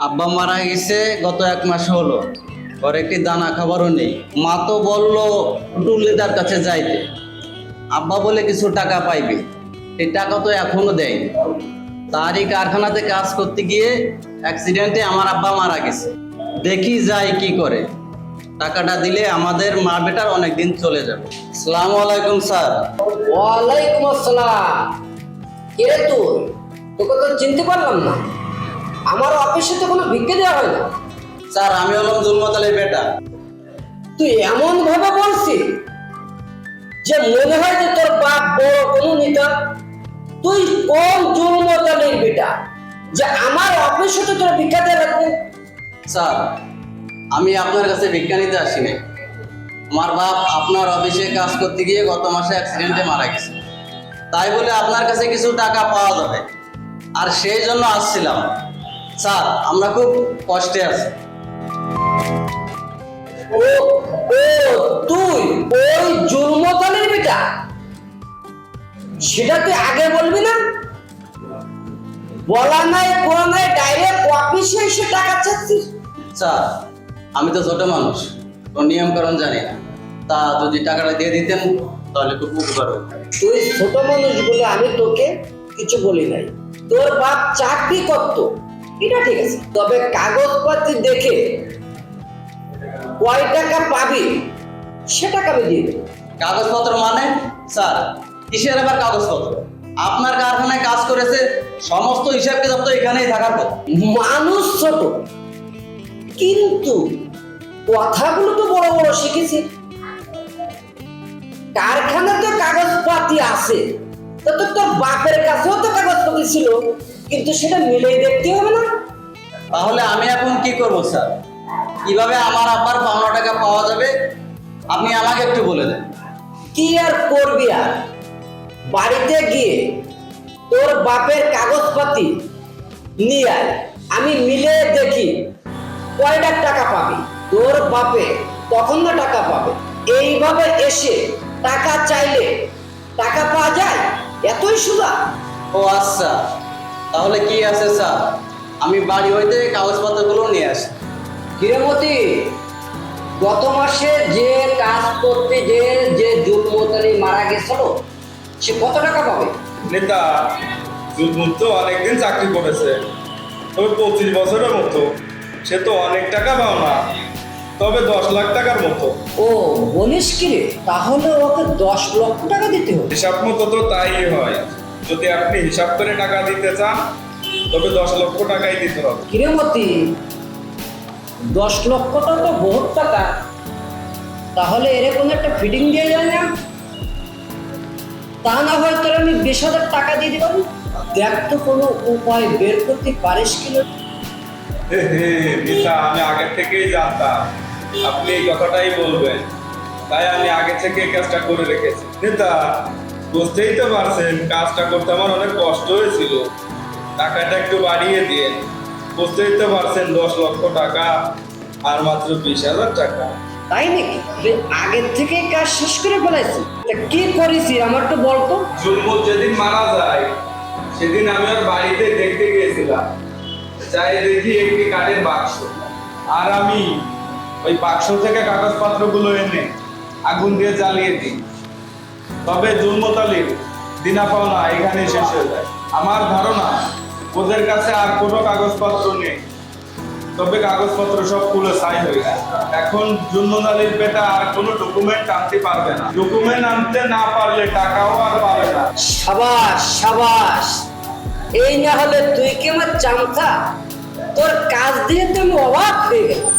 আব্বা মারা গেছে, গত এক মাস হলো। ওর একটি দানা খাবারও নেই। মা তো বলল টুলিদার কাছে যাইতে। আব্বা বলে, কিছু টাকা পাইবে। এই টাকা তো এখনও দেয়নি। তারই কারখানাতে কাজ করতে গিয়ে অ্যাক্সিডেন্টে আমার আব্বা মারা গেছে। দেখি যাই কি করে। টাকাটা দিলে আমাদের মা বেটার অনেক দিন চলে যাবে। সালাম আলাইকুম, স্যার। ওয়ালাইকুম আসসালাম। কে তুই? তোকে তো চিনতে পারলাম না। আমার অফিসে তো কোনো ভিক্ষে দেওয়া হয় না। স্যার আমি হলাম জুলমত আলীর বেটা। তুই এমন ভাবে বলছিস যে মনে হয় যে তোর বাপ বড় কোনো নেতা? তুই কোন জুলমতালির বেটা? যে আমার অফিসে তো তোর ভিক্ষা দেওয়া লাগবে। স্যার আমি আপনার কাছে ভিক্ষা নিতে আসিনি আমার বাপ আপনার অফিসে কাজ করতে গিয়ে গত মাসে অ্যাক্সিডেন্টে মারা গেছে। তাই বলে আপনার কাছে কিছু টাকা পাওয়া যাবে। আর সেই জন্য আসছিলাম। স্যার, আমরা খুব কষ্টে আছি। ও ও, তুই ওই জুলমতালির বেটা সেটা তুই আগে বলবি না? বলা নাই কোয়া নাই ডাইরেক্ট অফিসে এসে টাকা চাচ্ছিস? স্যার, আমি তো ছোট মানুষ তো নিয়মকরণ জানি না। তা যদি টাকাটা দিয়ে দিতেন, তাহলে খুব উপকার হতো। তুই ছোট মানুষ বলে আমি তোকে কিছু বলি নাই। তোর বাপ চাকরি করতো এটা ঠিক আছে। তবে কাগজপত্র দেখে কয় টাকা পাবি সে টাকা আমি দিয়ে দেবো। কাগজপত্র মানে? স্যার কিসের আবার কাগজপত্র? আপনার কারখানায় কাজ করেছে সমস্ত হিসাব কিতাব তো এখানেই থাকার কথা। মানুষ ছোট কিন্তু কথাগুলো তো বড় বড় শিখেছি। কারখানাতে কাগজপাতি আছে তো তোর বাপের কাছেও তো কাগজপাতি ছিল। কিন্তু সেটা মিলেই দেখতে হবে না। তাহলে আমি এখন কি করব স্যার? কীভাবে আমার আব্বার পাওনা টাকা পাওয়া যাবে? আপনি আমাকে একটু বলে দেন। কি আর করবি আর? বাড়িতে গিয়ে তোর বাপের কাগজপাতি নিয়ে আয়। আমি মিলে দেখি কয় লাখ টাকা পাবি। তোর বাপে তখন না টাকা পাবে? এইভাবে এসে টাকা চাইলে টাকা পাওয়া যায়? এতই সুদা। ও আচ্ছা। তাহলে কি আছে স্যার? আমি বাড়ি হইতে কাগজপত্রগুলো নিয়ে আসি। কিরমতি গত মাসে যে কাজ করতে যে যে জুলমতালি মারা গেছিল সে কত টাকা পাবে? নেতা জুলমুল তো অনেকদিন চাকরি করেছে। তবে পঁচিশ বছরের মতো। সে তো অনেক টাকা পাও না। তবে দশ লাখ টাকার মতো। ও বলিস কি রে? তাহলে ওকে দশ লক্ষ টাকা দিতে হবে। হিসাব মতো তো তাই হয়। যদি আপনি হিসাব করে টাকা দিতে চান তবে দশ লক্ষ টাকাই দিতে হবে। কিরেমতি? দশ লক্ষটা তো বহুত টাকা। তাহলে এরকম একটা ফিটিং দিয়ে যায় না? তা না হয় তোর আমি বিশ হাজার টাকা দিয়ে দিলাম। দেখ তো কোনো উপায় বের করতে পারিস কি না? আমি আগে থেকেই জানতাম। আপনি এই কথাটাই বলবেন। তাই আমি আগে থেকে কাজটা করে রেখেছি। নেতা বুঝতেই তো পারছেন কাজটা করতে আমার অনেক কষ্ট হয়েছিল। টাকাটা একটু বাড়িয়ে দিয়ে বুঝতেই তো পারছেন দশ লক্ষ টাকা আর মাত্র বিশ হাজার টাকা। তাই নাকি? আগের থেকেই কাজ শেষ করে ফেলাইছি। কি করেছি আমার তো বলতো? জুলমত যেদিন মারা যায় সেদিন আমি ওর বাড়িতে দেখতে গিয়েছিলাম। যাই দেখি একটি কাঠের বাক্স। আর আমি ওই বাক্স থেকে কাগজপত্রগুলো এনে আগুন দিয়ে জ্বালিয়ে দিই। তবে জুলমত দিনা পাওনা এখানে শেষ হয়ে যায়। আমার ধারণা ওদের কাছে আর কোনো কাগজপত্র নেই। তবে কাগজপত্র সব খুলে সাই হয়ে গেছে। এখন জুলমত আলীর বেটা আর কোনো ডকুমেন্ট আনতে পারবে না। ডকুমেন্ট আনতে না পারলে টাকাও আর পাবে না। সাবাস সাবাস। এই না হলে তুই কি আমার চামচা? তোর কাজ দিয়ে তো আমি অবাক হয়ে গেলাম।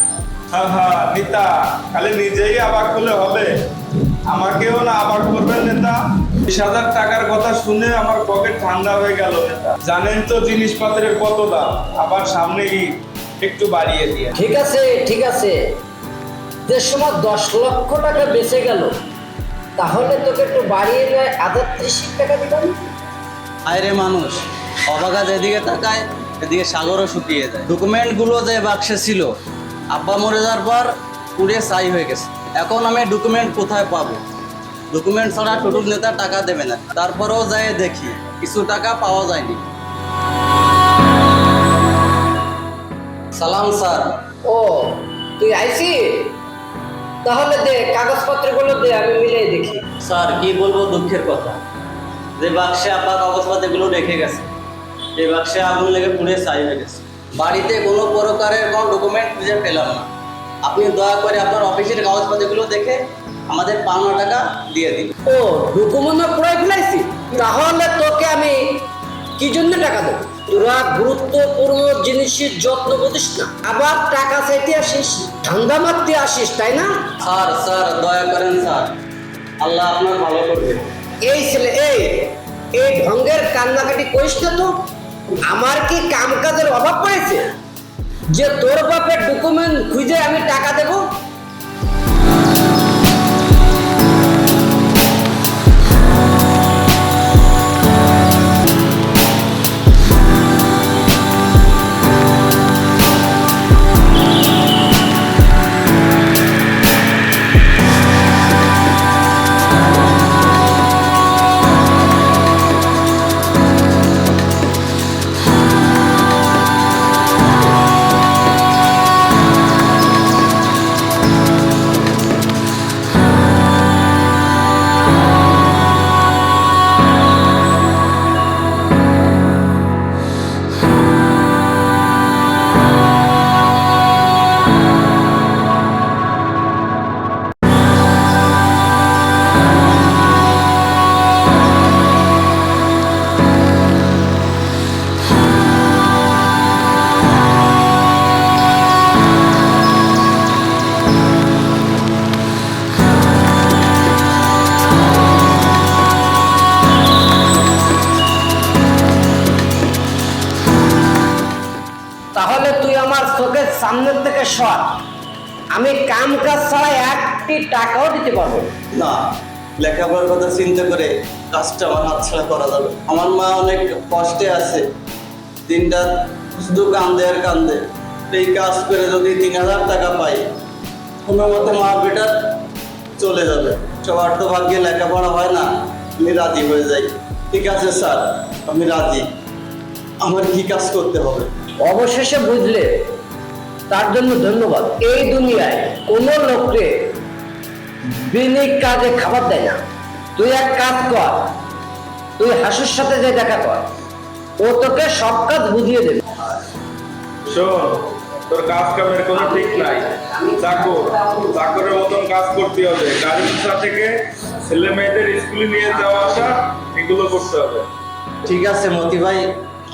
হ্যাঁ হ্যাঁ নিতা খালি নিজেই আবাক হলে হবে। আমাকেও না আবার করবেন নেতা। বিশ হাজার টাকার কথা শুনে আমার পকেট ঠান্ডা হয়ে গেল নেতা। জানেন তো জিনিসপত্রের কত দাম। আবার সামনে একটু বাড়িয়ে দিয়ে। ঠিক আছে ঠিক আছে। যে সময় দশ লক্ষ টাকা বেঁচে গেল। তাহলে তোকে একটু বাড়িয়ে নেয় আধার ত্রিশ টাকা দিলাম আরে মানুষ অবাগা যেদিকে তাকায় এদিকে সাগরও শুকিয়ে যায়। ডকুমেন্টগুলো যে বাক্সে ছিল আব্বা মরে যাওয়ার পর পুড়ে ছাই হয়ে গেছে। এখন আমি ডকুমেন্ট কোথায় পাবো? ডকুমেন্ট ছাড়া টোটুল নেতা টাকা দেবে না। তারপরেও যাই দেখি কিছু টাকা পাওয়া যায়নি। সালাম স্যার। ও তুই আইসি? তাহলে দে কাগজপত্রগুলো দে আমি মিলিয়ে দেখি। স্যার কি বলব দুঃখের কথা। যে বাক্সে আব্বা কাগজপাতিগুলো রেখে গেছে এই বাক্সে আগুন লেগে পুড়ে ছাই হয়ে গেছে। বাড়িতে কোনো প্রকারের কোনো ডকুমেন্ট খুঁজে পেলাম না। আপনি দয়া করে আপনার অফিসের কাগজপাতিগুলো দেখে আমাদের পাওনা টাকা দিয়ে দিন। ও ডকুমেন্ট পুরাই ফেলাইছি? তাহলে তোকে আমি কি জন্য টাকা দেবো? তোরা গুরুত্বপূর্ণ জিনিসের যত্ন বুঝিস না। আবার টাকা চাইতে আসিস ঠান্ডা মারতে আসিস তাই না? স্যার স্যার দয়া করেন স্যার। আল্লাহ আপনার ভালো করবে। এই ছেলে এই এই ঢঙ্গের কান্নাকাটি করিস না তো। আমার কি কামকাজের অভাব পড়েছে? যে তোর বাপের ডকুমেন্ট খুঁজে আমি টাকা দেবো সামনের আমি কাম কাজ ছাড়া একটি টাকাও দিতে পারব না। লেখাপড়ার কথা চিন্তা করে কাজটা আমার হাত ছাড়া করা যাবে আমার মা অনেক কষ্টে আছে। দিনটা শুধু কান্দে আর কান্দে। এই কাজ করে যদি তিন হাজার টাকা পাই কোনো মতে মা বেটা চলে যাবে। সবার তো ভাগ্যে লেখাপড়া হয় না। আমি রাজি হয়ে যাই। ঠিক আছে স্যার আমি রাজি। আমার কি কাজ করতে হবে? অবশেষে বুঝলে তার জন্য ধন্যবাদ। এই দুনিয়ায় কোনো লোককে বিনি কাজে খাবার দেয় না। তুই এক কাজ কর তুই হাসুর সাথে যে দেখা কর ও তোকে সব কাজ বুঝিয়ে দেবে। শোন তোর কাজ কামের কোনো ঠিক নাই। চাকর চাকরের মতন কাজ করতে হবে। গাড়ি থেকে ছেলে মেয়েদের স্কুলে নিয়ে যাওয়া আসা এগুলো করতে হবে। ঠিক আছে মতি ভাই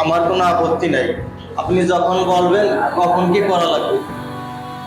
আমার কোনো আপত্তি নাই। আপনি যখন বলবেন কখন কি করা লাগবে?